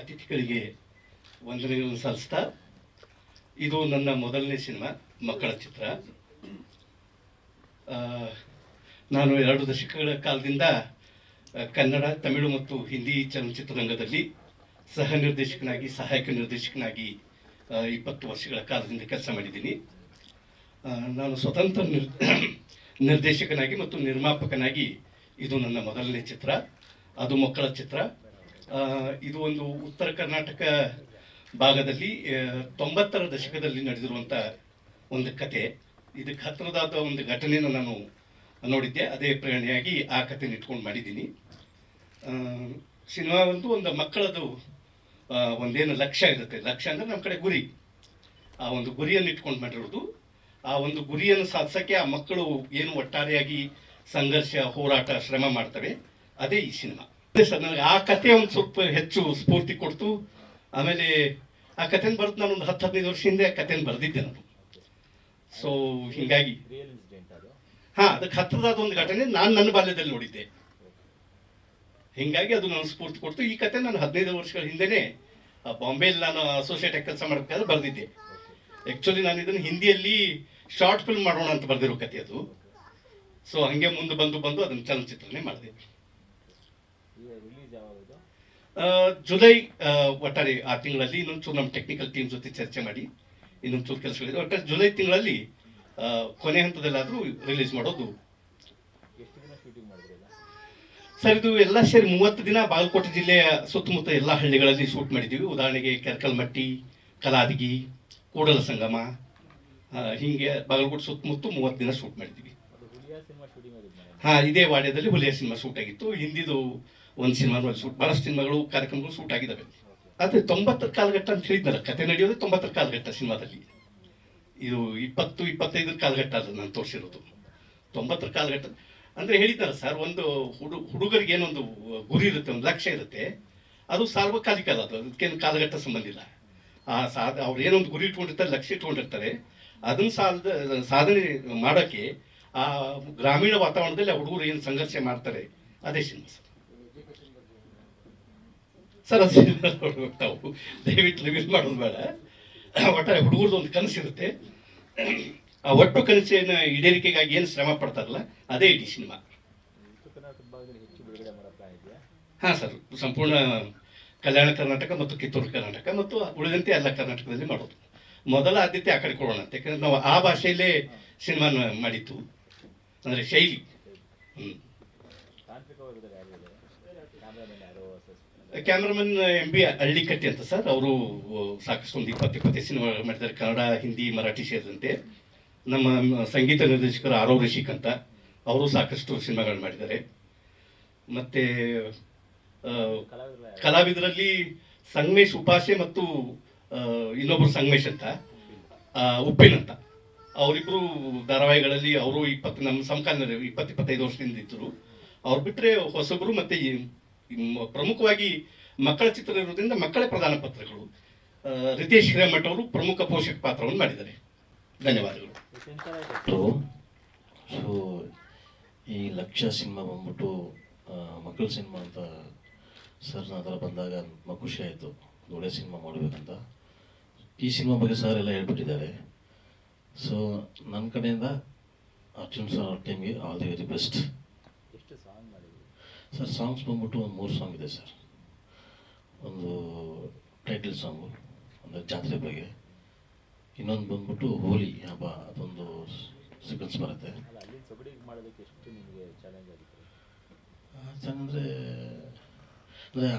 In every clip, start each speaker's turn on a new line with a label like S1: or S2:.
S1: ಅತಿಥಿಗಳಿಗೆ ವಂದನೆಗಳನ್ನು ಸಲ್ಲಿಸ್ತಾ, ಇದು ನನ್ನ ಮೊದಲನೇ ಸಿನಿಮಾ, ಮಕ್ಕಳ ಚಿತ್ರ. ನಾನು ಎರಡು ದಶಕಗಳ ಕಾಲದಿಂದ ಕನ್ನಡ, ತಮಿಳು ಮತ್ತು ಹಿಂದಿ ಚಲನಚಿತ್ರರಂಗದಲ್ಲಿ ಸಹ ನಿರ್ದೇಶಕನಾಗಿ, ಸಹಾಯಕ ನಿರ್ದೇಶಕನಾಗಿ ಇಪ್ಪತ್ತು ವರ್ಷಗಳ ಕಾಲದಿಂದ ಕೆಲಸ ಮಾಡಿದ್ದೀನಿ. ನಾನು ಸ್ವತಂತ್ರ ನಿರ್ ನಿರ್ದೇಶಕನಾಗಿ ಮತ್ತು ನಿರ್ಮಾಪಕನಾಗಿ ಇದು ನನ್ನ ಮೊದಲನೇ ಚಿತ್ರ. ಅದು ಮಕ್ಕಳ ಚಿತ್ರ. ಇದು ಒಂದು ಉತ್ತರ ಕರ್ನಾಟಕ ಭಾಗದಲ್ಲಿ ತೊಂಬತ್ತರ ದಶಕದಲ್ಲಿ ನಡೆದಿರುವಂಥ ಒಂದು ಕತೆ. ಇದಕ್ಕೆ ಹತ್ತಿರದಾದ ಒಂದು ಘಟನೆಯನ್ನು ನಾನು ನೋಡಿದ್ದೆ. ಅದೇ ಪ್ರೇರಣೆಯಾಗಿ ಆ ಕಥೆನ ಇಟ್ಕೊಂಡು ಮಾಡಿದ್ದೀನಿ. ಸಿನಿಮಾ ಒಂದು ಒಂದು ಮಕ್ಕಳದು ಒಂದೇನು ಲಕ್ಷ್ಯ ಇರುತ್ತೆ. ಲಕ್ಷ್ಯ ಅಂದರೆ ನಮ್ಮ ಕಡೆ ಗುರಿ. ಆ ಒಂದು ಗುರಿಯನ್ನು ಇಟ್ಕೊಂಡು ಮಾಡಿರೋದು. ಆ ಒಂದು ಗುರಿಯನ್ನು ಸಾಧಿಸೋಕ್ಕೆ ಆ ಮಕ್ಕಳು ಏನು ಒಟ್ಟಾರೆಯಾಗಿ ಸಂಘರ್ಷ, ಹೋರಾಟ, ಶ್ರಮ ಮಾಡ್ತವೆ. ಅದೇ ಈ ಸಿನಿಮಾ. ನನಗೆ ಆ ಕತೆ ಒಂದು ಸ್ವಲ್ಪ ಹೆಚ್ಚು ಸ್ಫೂರ್ತಿ ಕೊಡ್ತು. ಆಮೇಲೆ ಆ ಕಥೆನ ಬರೆದು ನಾನು ಒಂದು ಹತ್ತು ಹದಿನೈದು ವರ್ಷ ಹಿಂದೆ ಆ ಕಥೆನ ಬರೆದಿದ್ದೆ ನಾನು. ಸೊ ಹಿಂಗಾಗಿ. ಹಾ ಅದಕ್ಕೆ ಹತ್ತಿರದಾದ ಒಂದು ಘಟನೆ ನಾನು ನನ್ನ ಬಾಲ್ಯದಲ್ಲಿ ನೋಡಿದ್ದೆ. ಹಿಂಗಾಗಿ ಅದು ನಾನು ಸ್ಫೂರ್ತಿ ಕೊಡ್ತು. ಈ ಕತೆ ನಾನು ಹದಿನೈದು ವರ್ಷಗಳ ಹಿಂದೆನೆ ಬಾಂಬೆಯಲ್ಲಿ ನಾನು ಅಸೋಸಿಯೇಟ್ ಆಗಿ ಕೆಲಸ ಮಾಡಬೇಕಾದ್ರೆ ಬರೆದಿದ್ದೆ. ಆ್ಯಕ್ಚುಲಿ ನಾನು ಇದನ್ನು ಹಿಂದಿಯಲ್ಲಿ ಶಾರ್ಟ್ ಫಿಲ್ಮ್ ಮಾಡೋಣ ಅಂತ ಬರೆದಿರೋ ಕತೆ ಅದು. ಸೊ ಹಂಗೆ ಮುಂದೆ ಬಂದು ಬಂದು ಅದನ್ನು ಚಲನಚಿತ್ರನೇ ಮಾಡಿದೆ
S2: ಈಗ ರಿಲೀಸ್ ಯಾವಾಗ ಇದು
S1: ಆ, ಜುಲೈ ಒಟ್ಟಾರೆ ಆ ತಿಂಗಳಲ್ಲಿ ಇನ್ನೊಂಚೂರು ನಮ್ಮ ಟೆಕ್ನಿಕಲ್ ಟೀಮ್ ಜೊತೆ ಚರ್ಚೆ ಮಾಡಿ ಇನ್ನೊಂಚೂರು ಕೆಲಸಗಳಿದೆ. ಒಟ್ಟಾರೆ ಜುಲೈ ತಿಂಗಳಲ್ಲಿ ಕೊನೆ ಹಂತದಲ್ಲಾದರೂ ರಿಲೀಸ್ ಮಾಡೋದು. ಸರ್ ಇದು ಎಲ್ಲ ಸೇರಿ ಮೂವತ್ತು ದಿನ ಬಾಗಲಕೋಟೆ ಜಿಲ್ಲೆಯ ಸುತ್ತಮುತ್ತ ಎಲ್ಲ ಹಳ್ಳಿಗಳಲ್ಲಿ ಶೂಟ್ ಮಾಡಿದ್ದೀವಿ ಉದಾಹರಣೆಗೆ ಕೆರ್ಕಲ್ಮಟ್ಟಿ ಕಲಾದಗಿ ಕೂಡಲ ಸಂಗಮ ಹೀಗೆ ಬಾಗಲಕೋಟೆ ಸುತ್ತಮುತ್ತ ಮೂವತ್ತು ದಿನ ಶೂಟ್ ಮಾಡಿದ್ದೀವಿ ಹಾ, ಇದೇ ವಾಡ್ಯದಲ್ಲಿ ಹುಲಿಯ ಸಿನಿಮಾ ಶೂಟ್ ಆಗಿತ್ತು. ಹಿಂದಿದು ಒಂದು ಸಿನಿಮಾ ಶೂಟ್ ಭಾಳಷ್ಟು ಸಿನಿಮಾಗಳು, ಕಾರ್ಯಕ್ರಮಗಳು ಶೂಟ್ ಆಗಿದ್ದಾವೆ ಆದರೆ ತೊಂಬತ್ತರ ಕಾಲಘಟ್ಟ ಅಂತ ಹೇಳಿದ್ನಲ್ಲ, ಕತೆ ನಡೆಯೋದು ತೊಂಬತ್ತರ ಕಾಲಘಟ್ಟ ಸಿನಿಮಾದಲ್ಲಿ. ಇದು ಇಪ್ಪತ್ತು, ಇಪ್ಪತ್ತೈದರ ಕಾಲಘಟ್ಟ ಅದು ನಾನು ತೋರಿಸಿರೋದು. ತೊಂಬತ್ತರ ಕಾಲಘಟ್ಟ. ಅಂದರೆ ಹೇಳಿದ್ದಾರೆ ಸರ್ ಒಂದು ಹುಡು, ಹುಡುಗರಿಗೆ ಏನೊಂದು ಗುರಿ ಇರುತ್ತೆ, ಒಂದು ಲಕ್ಷ್ಯ ಇರುತ್ತೆ, ಅದು ಸಾರ್ವಕಾಲಿಕ ಅಲ್ಲ ಅದು, ಅದಕ್ಕೇನು ಕಾಲಘಟ್ಟ ಸಂಬಂಧ ಇಲ್ಲ. ಆ ಸಾಧ, ಅವ್ರು ಏನೊಂದು ಗುರಿ ಇಟ್ಕೊಂಡಿರ್ತಾರೆ, ಲಕ್ಷ್ಯ ಇಟ್ಕೊಂಡಿರ್ತಾರೆ, ಅದನ್ನು ಸಾಧ ಸಾಧನೆ ಮಾಡೋಕ್ಕೆ ಆ ಗ್ರಾಮೀಣ ವಾತಾವರಣದಲ್ಲಿ ಆ ಹುಡುಗರು ಏನು ಸಂಘರ್ಷ ಮಾಡ್ತಾರೆ, ಅದೇ ಸಿನಿಮಾ ಸರ್ ಸರ್ ಅದು ದಯವಿಟ್ಟು ರಿವೀಲ್ ಮಾಡೋದು ಬೇಡ. ಒಟ್ಟಾರೆ ಹುಡುಗರದ್ದು ಒಂದು ಕನಸಿರುತ್ತೆ ಆ ಒಟ್ಟು ಕನಸಿನ ಈಡೇರಿಕೆಗಾಗಿ ಏನು ಶ್ರಮ ಪಡ್ತಾರಲ್ಲ, ಅದೇ ಇಡೀ ಸಿನಿಮಾ. ಹಾಂ ಸರ್, ಸಂಪೂರ್ಣ ಕಲ್ಯಾಣ ಕರ್ನಾಟಕ ಮತ್ತು ಕಿತ್ತೂರು ಕರ್ನಾಟಕ ಮತ್ತು ಉಳಿದಂತೆ ಎಲ್ಲ ಕರ್ನಾಟಕದಲ್ಲಿ ಮಾಡೋದು. ಮೊದಲ ಆದ್ಯತೆ ಆ ಕಡೆ ಕೊಡೋಣ ಅಂತ ಯಾಕಂದ್ರೆ ನಾವು ಆ ಭಾಷೆಯಲ್ಲೇ ಸಿನಿಮಾನ ಮಾಡಿತ್ತು ಅಂದರೆ ಶೈಲಿ.
S2: ಕ್ಯಾಮ್ರಾಮನ್
S1: ಎಂ ಬಿ ಹಳ್ಳಿಕಟ್ಟಿ ಅಂತ ಸರ್. ಅವರು ಸಾಕಷ್ಟು ಒಂದು ಇಪ್ಪತ್ತು ಇಪ್ಪತ್ತೈದು ಸಿನಿಮಾ ಮಾಡಿದ್ದಾರೆ. ಕನ್ನಡ ಹಿಂದಿ ಮರಾಠಿ ಸೇರಿದಂತೆ. ನಮ್ಮ ಸಂಗೀತ ನಿರ್ದೇಶಕರು ಆರೋ ರಿಷಿಕ್ ಅಂತ. ಅವರು ಸಾಕಷ್ಟು ಸಿನಿಮಾಗಳು ಮಾಡಿದ್ದಾರೆ. ಮತ್ತು
S2: ಕಲಾವಿದರಲ್ಲಿ
S1: ಸಂಗಮೇಶ್ ಉಪಾಸೆ ಮತ್ತು ಇನ್ನೊಬ್ಬರು ಸಂಗಮೇಶ್ ಅಂತ. ಆ, ಅವರಿಬ್ಬರು ಧಾರಾವಾಹಿಗಳಲ್ಲಿ ಅವರು ಇಪ್ಪತ್ತು ನಮ್ಮ ಸಮಕಾಲೀನ ಇಪ್ಪತ್ತು ಇಪ್ಪತ್ತೈದು ವರ್ಷದಿಂದ ಇದ್ದರು. ಅವ್ರು ಬಿಟ್ಟರೆ ಹೊಸಬರು ಮತ್ತು ಪ್ರಮುಖವಾಗಿ ಮಕ್ಕಳ ಚಿತ್ರ ಇರೋದ್ರಿಂದ ಮಕ್ಕಳ ಪ್ರಧಾನ ಪತ್ರಗಳು. ರಿತೇಶ್ ಹಿರೇಮಠ ಅವರು ಪ್ರಮುಖ ಪೋಷಕ ಪಾತ್ರವನ್ನು ಮಾಡಿದ್ದಾರೆ. ಧನ್ಯವಾದಗಳು.
S3: ಸೊ ಈ ಲಕ್ಷ್ಯ ಸಿನಿಮಾ ಬಂದ್ಬಿಟ್ಟು ಮಕ್ಕಳ ಸಿನಿಮಾ ಅಂತ ಸರ್ ಆ ಅದರ ಬಂದಾಗ ತುಂಬ ಖುಷಿ ಆಯಿತು. ಒಳ್ಳೆ ಸಿನಿಮಾ ಮಾಡಬೇಕಂತ. ಈ ಸಿನಿಮಾ ಬಗ್ಗೆ ಸರ್ ಎಲ್ಲ ಹೇಳ್ಬಿಟ್ಟಿದ್ದಾರೆ. ಸೊ ನನ್ನ ಕಡೆಯಿಂದ ಅರ್ಜುನ್ ಸರ್ ಅವ್ರ ಟೀಮ್ಗೆ ಆಲ್ ದಿ ವೆರಿ ಬೆಸ್ಟ್
S2: ಎಷ್ಟು ಸಾಂಗ್ ಮಾಡಿದ್ರು?
S3: ಸರ್ ಸಾಂಗ್ಸ್ ಬಂದ್ಬಿಟ್ಟು ಒಂದು ಮೂರು ಸಾಂಗ್ ಇದೆ ಸರ್ ಒಂದು ಟೈಟಲ್ ಸಾಂಗು ಅಂದರೆ ಜಾತ್ರೆ ಬಗ್ಗೆ. ಇನ್ನೊಂದು ಬಂದ್ಬಿಟ್ಟು ಹೋಲಿ ಹಬ್ಬ ಅದೊಂದು ಸೀಕ್ವೆನ್ಸ್ ಬರುತ್ತೆ.
S2: ಆಗಿತ್ತು?
S3: ಅಂದರೆ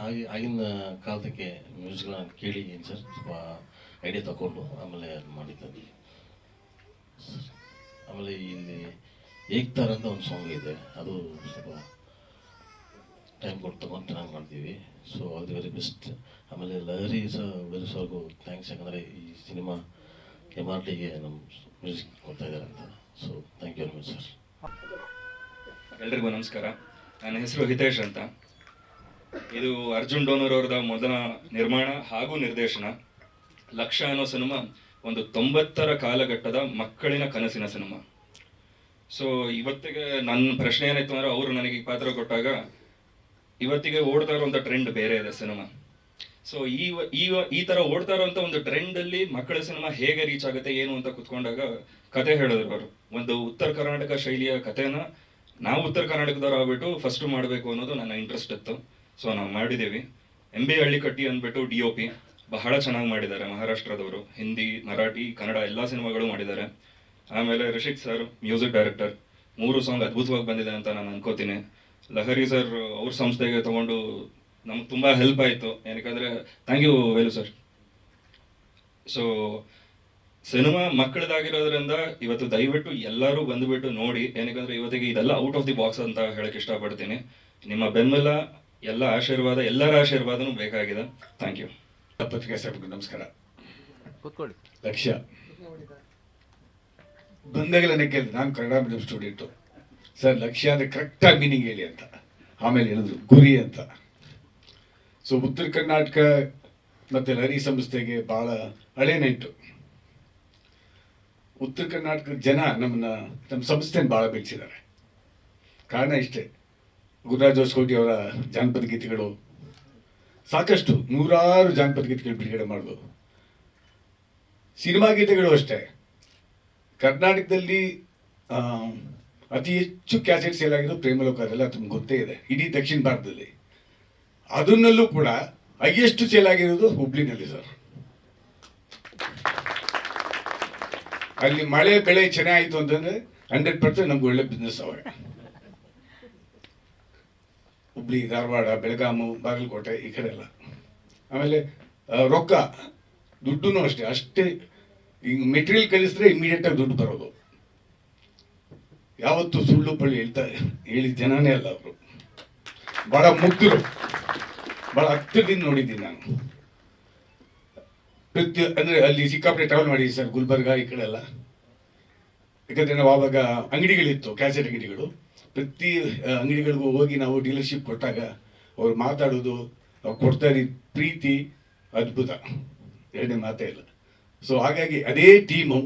S3: ಆಗಿ ಆಗಿನ ಕಾಲದಕ್ಕೆ ಮ್ಯೂಸಿಕ್ನ ಕೇಳಿ ಏನು ಸರ್ ಸ್ವಲ್ಪ ಐಡಿಯಾ ತಗೊಂಡು ಆಮೇಲೆ ಅದು ಮಾಡಿದ್ದೆ. ಆಮೇಲೆ ಇಲ್ಲಿ ಏಕ್ತಾರ್ ಅಂತ ಒಂದು ಸಾಂಗ್ ಇದೆ. ಅದು ಸ್ವಲ್ಪ ಟೈಮ್ ಕೊಟ್ಟು ತಗೊಂಡು ಚೆನ್ನಾಗಿ ಮಾಡ್ತೀವಿ. So all the very best ಆಮೇಲೆ ಲಹರಿ ಸಹ ವೆರಿ ಥ್ಯಾಂಕ್ಸ್ ಯಾಕಂದರೆ ಈ ಸಿನಿಮಾ ಎಂ ಆರ್ ಟಿಗೆ ನಮ್ಮ ಮ್ಯೂಸಿಕ್ ಕೊಡ್ತಾ ಇದ್ದಾರೆ ಅಂತ. So thank you very much sir
S4: ಎಲ್ರಿಗೂ ನಮಸ್ಕಾರ. ನನ್ನ ಹೆಸರು ಹಿತೇಶ್ ಅಂತ. ಇದು ಅರ್ಜುನ್ ಡೋನರ್ ಅವ್ರದ ಮೊದಲ ನಿರ್ಮಾಣ ಹಾಗೂ ನಿರ್ದೇಶನ. ಲಕ್ಷ ಅನ್ನೋ ಸಿನಿಮಾ ಒಂದು ತೊಂಬತ್ತರ ಕಾಲಘಟ್ಟದ ಮಕ್ಕಳಿನ ಕನಸಿನ ಸಿನಿಮಾ. ಸೊ ಇವತ್ತಿಗೆ ನನ್ನ ಪ್ರಶ್ನೆ ಏನಾಯ್ತು ಅಂದ್ರೆ ಅವರು ನನಗೆ ಈ ಪಾತ್ರ ಕೊಟ್ಟಾಗ ಇವತ್ತಿಗೆ ಓಡ್ತಾ ಇರುವಂಥ ಟ್ರೆಂಡ್ ಬೇರೆ ಇದೆ ಸಿನಿಮಾ. ಸೊ ಈ ಈ ಈ ತರ ಓಡ್ತಾ ಇರುವಂತ ಒಂದು ಟ್ರೆಂಡ್ ಅಲ್ಲಿ ಮಕ್ಕಳ ಸಿನಿಮಾ ಹೇಗೆ ರೀಚ್ ಆಗುತ್ತೆ, ಏನು ಅಂತ ಕುತ್ಕೊಂಡಾಗ ಕತೆ ಹೇಳಿದ್ರು ಅವರು. ಒಂದು ಉತ್ತರ ಕರ್ನಾಟಕ ಶೈಲಿಯ ಕಥೆನ ನಾವು ಉತ್ತರ ಕರ್ನಾಟಕದವ್ರು ಆಗ್ಬಿಟ್ಟು ಫಸ್ಟ್ ಮಾಡಬೇಕು ಅನ್ನೋದು ನನ್ನ ಇಂಟ್ರೆಸ್ಟ್ ಇತ್ತು. ಸೊ ನಾವು ಮಾಡಿದ್ದೀವಿ. ಎಂ ಬಿ ಹಳ್ಳಿ ಕಟ್ಟಿ ಅಂದ್ಬಿಟ್ಟು ಡಿ ಒ ಪಿ ಬಹಳ ಚೆನ್ನಾಗಿ ಮಾಡಿದ್ದಾರೆ ಮಹಾರಾಷ್ಟ್ರದವರು. ಹಿಂದಿ, ಮರಾಠಿ, ಕನ್ನಡ ಎಲ್ಲ ಸಿನಿಮಾಗಳು ಮಾಡಿದ್ದಾರೆ. ಆಮೇಲೆ ರಿಷಿಕ್ ಸರ್ ಮ್ಯೂಸಿಕ್ ಡೈರೆಕ್ಟರ್ ಮೂರು ಸಾಂಗ್ ಅದ್ಭುತವಾಗಿ ಬಂದಿದೆ ಅಂತ ನಾನು ಅನ್ಕೋತೀನಿ. ಲಹರಿ ಸರ್ ಅವ್ರ ಸಂಸ್ಥೆಗೆ ತಗೊಂಡು ನಮ್ಗೆ ತುಂಬ ಹೆಲ್ಪ್ ಆಯಿತು. ಏನಕ್ಕಂದ್ರೆ thank you Velu sir so cinema ಮಕ್ಕಳದಾಗಿರೋದ್ರಿಂದ ಇವತ್ತು ದಯವಿಟ್ಟು ಎಲ್ಲರೂ ಬಂದುಬಿಟ್ಟು ನೋಡಿ ಏನಕ್ಕಂದ್ರೆ ಇವತ್ತಿಗೆ ಇದೆಲ್ಲ ಔಟ್ ಆಫ್ ದಿ ಬಾಕ್ಸ್ ಅಂತ ಹೇಳಕ್ ಇಷ್ಟಪಡ್ತೀನಿ. ನಿಮ್ಮ ಬೆಂಬಲ ಎಲ್ಲ ಆಶೀರ್ವಾದ, ಎಲ್ಲರ ಆಶೀರ್ವಾದನೂ ಬೇಕಾಗಿದೆ. ಥ್ಯಾಂಕ್ ಯು
S5: ಪತ್ರಿಕಾ ಸಾಹೇಬ್ಗೆ ನಮಸ್ಕಾರ. ಲಕ್ಷ್ಯ ಬಂದಾಗಲೇ ಕೇಳಿದೆ ನಾನು ಕನ್ನಡ ಮೀಡಿಯಂ ಸ್ಟೂಡೆಂಟು ಸರ್ ಲಕ್ಷ್ಯ ಅಂದರೆ ಕರೆಕ್ಟಾಗಿ ಮೀನಿಂಗ್ ಹೇಳಿ ಅಂತ. ಆಮೇಲೆ ಹೇಳಿದ್ರು ಗುರಿ ಅಂತ. ಸೊ ಉತ್ತರ ಕರ್ನಾಟಕ ಮತ್ತು ಲಹರಿ ಸಂಸ್ಥೆಗೆ ಭಾಳ ಹಳೆ ನೆಂಟು ಉತ್ತರ ಕರ್ನಾಟಕದ ಜನ ನಮ್ಮನ್ನ ನಮ್ಮ ಸಂಸ್ಥೆನ ಭಾಳ ಬೆಳೆಸಿದ್ದಾರೆ. ಕಾರಣ ಇಷ್ಟೇ. ಗುರುರಾಜ್ ಹೊಸಕೋಟಿ ಅವರ ಜಾನಪದ ಗೀತೆಗಳು ಸಾಕಷ್ಟು ನೂರಾರು ಜಾನಪದ ಗೀತೆಗಳು ಬಿಡುಗಡೆ ಮಾಡೋದು ಸಿನಿಮಾ ಗೀತೆಗಳು ಅಷ್ಟೇ. ಕರ್ನಾಟಕದಲ್ಲಿ ಅತಿ ಹೆಚ್ಚು ಕ್ಯಾಸೆಟ್ ಸೇಲ್ ಆಗಿದ್ದು ಪ್ರೇಮಲೋಕ ಅದೆಲ್ಲ ತುಂಬ ಗೊತ್ತೇ ಇದೆ. ಇಡೀ ದಕ್ಷಿಣ ಭಾರತದಲ್ಲಿ. ಅದನ್ನಲ್ಲೂ ಕೂಡ ಹೈಯೆಸ್ಟ್ ಸೇಲ್ ಆಗಿರೋದು ಹುಬ್ಳಿನಲ್ಲಿ ಸರ್. ಅಲ್ಲಿ ಮಳೆ, ಬೆಳೆ ಚೆನ್ನಾಗಿತ್ತು ಅಂತಂದ್ರೆ ಹಂಡ್ರೆಡ್ ಪರ್ಸೆಂಟ್ ನಮ್ಗೆ ಒಳ್ಳೆ ಬಿಸ್ನೆಸ್ ಅವಾಗ ಹುಬ್ಳಿ, ಧಾರವಾಡ, ಬೆಳಗಾಮು, ಬಾಗಲಕೋಟೆ ಈ ಕಡೆ ಎಲ್ಲ. ಆಮೇಲೆ ರೊಕ್ಕ ದುಡ್ಡು ಅಷ್ಟೇ ಅಷ್ಟೇ, ಈಗ ಮೆಟೀರಿಯಲ್ ಕಳಿಸಿದ್ರೆ ಇಮಿಡಿಯೇಟ್ ಆಗಿ ದುಡ್ಡು ಬರೋದು. ಯಾವತ್ತು ಸುಳ್ಳು ಪಳ್ಳಿ ಹೇಳ್ತಾ ಹೇಳಿದ ಜನನೇ ಅಲ್ಲ ಅವರು. ಬಹಳ ಮುಗ್ಧರು. ಬಹಳ ಹತ್ತಿರದಿಂದ ನೋಡಿದ್ದೀನಿ ನಾನು. ಪ್ರತಿ, ಅಂದ್ರೆ ಅಲ್ಲಿ ಸಿಕ್ಕಾಪಟ್ಟೆ ಟ್ರಾವೆಲ್ ಮಾಡಿ ಸರ್ ಗುಲ್ಬರ್ಗ ಈ ಕಡೆ ಎಲ್ಲ. ಯಾಕಂದ್ರೆ ನಾವು ಆವಾಗ ಅಂಗಡಿಗಳಿತ್ತು ಕ್ಯಾಸೆಟ್ ಅಂಗಡಿಗಳು. ಪ್ರತಿ ಅಂಗಡಿಗಳಿಗೂ ಹೋಗಿ ನಾವು ಡೀಲರ್ಶಿಪ್ ಕೊಟ್ಟಾಗ ಅವ್ರು ಮಾತಾಡೋದು, ಅವ್ರು ಕೊಡ್ತಾ ಇದ್ದ ಪ್ರೀತಿ ಅದ್ಭುತ. ಎರಡನೇ ಮಾತೇ ಇಲ್ಲ. ಸೊ ಹಾಗಾಗಿ ಅದೇ ಟೀಮು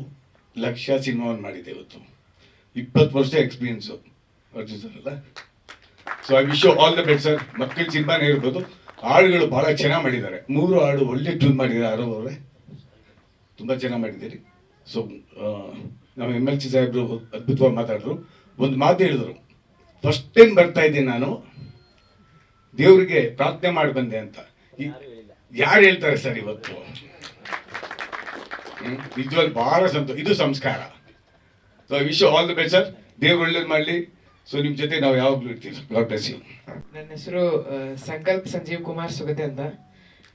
S5: ಲಕ್ಷ ಸಿನಿಮಾವನ್ನು ಮಾಡಿದೆ ಇವತ್ತು. ಇಪ್ಪತ್ತು ವರ್ಷ ಎಕ್ಸ್ಪೀರಿಯನ್ಸು ಅರ್ಜುನ್ ಸರ್ ಅಲ್ಲ. So I wish all the best sir ಮಕ್ಕಳ ಸಿನಿಮಾನೇ ಇರ್ಬೋದು ಹಾಡುಗಳು ಭಾಳ ಚೆನ್ನಾಗಿ ಮಾಡಿದ್ದಾರೆ. ಮೂರು ಹಾಡು ಒಳ್ಳೆ ಟ್ಯೂನ್ ಮಾಡಿದ್ದಾರೆ ಆರೋ ಅವರೇ. ತುಂಬ ಚೆನ್ನಾಗಿ ಮಾಡಿದ್ದೀರಿ. ಸೊ ನಮ್ಮ ಎಂ ಎಲ್ ಸಿ ಸಾಹೇಬರು ಅದ್ಭುತವಾಗಿ ಮಾತಾಡಿದ್ರು. ಒಂದು ಮಾತು ಹೇಳಿದ್ರು. ಫಸ್ಟ್ ಟೈಮ್ ಬರ್ತಾ ಇದ್ದೀನಿ ನಾನು. ದೇವರಿಗೆ ಪ್ರಾರ್ಥನೆ ಮಾಡಿ ಬಂದೆ ಅಂತ.
S2: ಯಾರು
S5: ಹೇಳ್ತಾರೆ ಸರ್ ಇವತ್ತು? ಹ್ಮ್? ನಿಜವಾಗ್ಲೂ ಬಹಳ ಸಂತೋಷ. ಇದು ಸಂಸ್ಕಾರ. So I wish all the best sir ದೇವ್ರು ಒಳ್ಳೇದು ಮಾಡಲಿ. ಸೊ ನಿಮ್ಮ ಜೊತೆ ನಾವು ಯಾವಾಗಲೂ ಇರ್ತೀವಿ. ಗಾಡ್ ಬ್ಲೆಸ್ ಯು
S6: ನನ್ನ ಹೆಸರು ಸಂಕಲ್ಪ್ ಸಂಜೀವ್ ಕುಮಾರ್ ಸುಗತೆ ಅಂತ.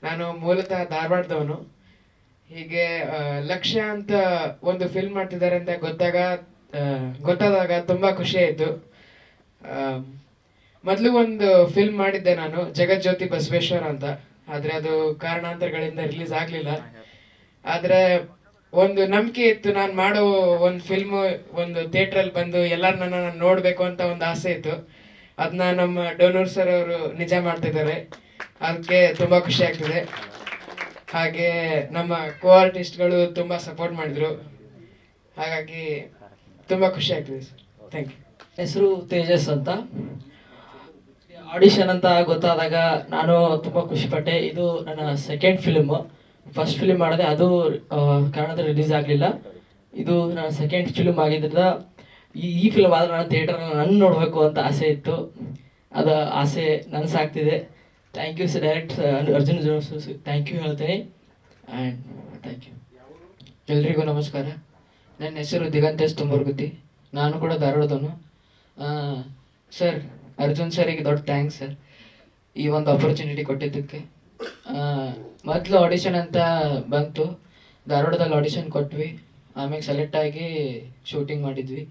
S6: ನಾನು ಮೂಲತಃ ಧಾರವಾಡದವನು. ಹೀಗೆ ಲಕ್ಷ್ಯ ಅಂತ ಒಂದು ಫಿಲ್ಮ್ ಮಾಡ್ತಿದ್ದಾರೆ ಅಂತ ಗೊತ್ತಾಗ ಗೊತ್ತಾದಾಗ ತುಂಬ ಖುಷಿ ಆಯ್ತು. ಮೊದಲು ಒಂದು ಫಿಲ್ಮ್ ಮಾಡಿದ್ದೆ ನಾನು, ಜಗಜ್ಯೋತಿ ಬಸವೇಶ್ವರ ಅಂತ. ಆದರೆ ಅದು ಕಾರಣಾಂತರಗಳಿಂದ ರಿಲೀಸ್ ಆಗಲಿಲ್ಲ. ಆದರೆ ಒಂದು ನಂಬಿಕೆ ಇತ್ತು, ನಾನು ಮಾಡೋ ಒಂದು ಫಿಲ್ಮ್ ಒಂದು ಥಿಯೇಟ್ರಲ್ಲಿ ಬಂದು ಎಲ್ಲರೂ ನನ್ನ ನೋಡಬೇಕು ಅಂತ ಒಂದು ಆಸೆ ಇತ್ತು. ಅದನ್ನ ನಮ್ಮ ಡೋನೂರ್ ಸರ್ ಅವರು ನಿಜ ಮಾಡ್ತಿದ್ದಾರೆ ಅದಕ್ಕೆ ತುಂಬ ಖುಷಿ ಆಗ್ತಿದೆ. ಹಾಗೆ ನಮ್ಮ ಕೋ ಆರ್ಟಿಸ್ಟ್ಗಳು ತುಂಬ ಸಪೋರ್ಟ್ ಮಾಡಿದರು. ಹಾಗಾಗಿ ತುಂಬ ಖುಷಿ ಆಗ್ತಿದೆ ಸರ್ ಥ್ಯಾಂಕ್ ಯು
S7: ಹೆಸರು ತೇಜಸ್ ಅಂತ. ಆಡಿಷನ್ ಅಂತ ಗೊತ್ತಾದಾಗ ನಾನು ತುಂಬ ಖುಷಿಪಟ್ಟೆ ಇದು ನನ್ನ ಸೆಕೆಂಡ್ ಫಿಲ್ಮ್ ಫಸ್ಟ್ ಫಿಲ್ಮ್ ಮಾಡಿದೆ. ಅದು ಕನ್ನಡದಲ್ಲಿ ರಿಲೀಸ್ ಆಗಲಿಲ್ಲ. ಇದು ನನ್ನ ಸೆಕೆಂಡ್ ಫಿಲ್ಮ್ ಆಗಿದ್ದರಿಂದ ಈ ಈ ಫಿಲ್ಮ್ ಆದರೆ ನಾನು ಥಿಯೇಟರ್ನ ನನ್ನ ನೋಡಬೇಕು ಅಂತ ಆಸೆ ಇತ್ತು. ಅದು ಆಸೆ ನನಸಾಗ್ತಿದೆ. Thank you sir direct Arjun thank you ಹೇಳ್ತೀನಿ. ಆ್ಯಂಡ್ ಥ್ಯಾಂಕ್ ಯು
S6: ಎಲ್ರಿಗೂ ನಮಸ್ಕಾರ. ನನ್ನ ಹೆಸರು ದಿಗಂತೇಶ್ ತುಂಬರ್ಗುತ್ತಿ. ನಾನು ಕೂಡ ಧಾರವಾಡದವನು. ಸರ್, ಅರ್ಜುನ್ ಸರಿಗೆ ದೊಡ್ಡ ಥ್ಯಾಂಕ್ಸ್, ಸರ್. ಈ ಒಂದು ಆಪರ್ಚುನಿಟಿ ಕೊಟ್ಟಿದ್ದಕ್ಕೆ. ಮೊದಲು ಆಡಿಷನ್ ಅಂತ ಬಂತು. ಧಾರವಾಡದಲ್ಲಿ ಆಡಿಷನ್ ಕೊಟ್ವಿ. ಆಮೇಲೆ ಸೆಲೆಕ್ಟ್ ಆಗಿ ಶೂಟಿಂಗ್ ಮಾಡಿದ್ವಿ.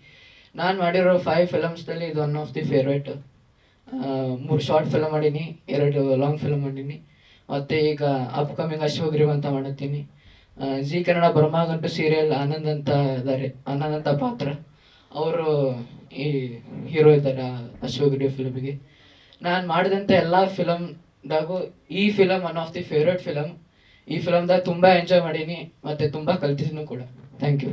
S6: ನಾನು ಮಾಡಿರೋ ಫೈವ್ ಫಿಲಮ್ಸ್ದಲ್ಲಿ ಇದು ಒನ್ ಆಫ್ ದಿ ಫೇವ್ರೇಟ್ ಮೂರು ಶಾರ್ಟ್ ಫಿಲಮ್ ಮಾಡೀನಿ, ಎರಡು ಲಾಂಗ್ ಫಿಲಮ್ ಮಾಡೀನಿ. ಮತ್ತು ಈಗ ಅಪ್ಕಮಿಂಗ್ ಅಶ್ವಗ್ರೀವ್ ಅಂತ ಮಾಡತ್ತೀನಿ ಜಿ ಕನ್ನಡ ಬ್ರಹ್ಮಗಂಟು ಸೀರಿಯಲ್ ಆನಂದ್ ಅಂತ ಇದ್ದಾರೆ ಆನಂದ್ ಅಂತ ಪಾತ್ರ. ಅವರು ಈ ಹೀರೋ ಇದ್ದಾರೆ ಡಿ ಫಿಲಮ್ಗೆ ನಾನು ಮಾಡಿದಂಥ ಎಲ್ಲ ಫಿಲಮ್ದಾಗೂ ಈ film one of the favourite film ಈ ಫಿಲಮ್ದಾಗ ತುಂಬ ಎಂಜಾಯ್ ಮಾಡೀನಿ, ಮತ್ತು ತುಂಬ ಕಲ್ತಿದ್ದೀನಿ ಕೂಡ. Thank you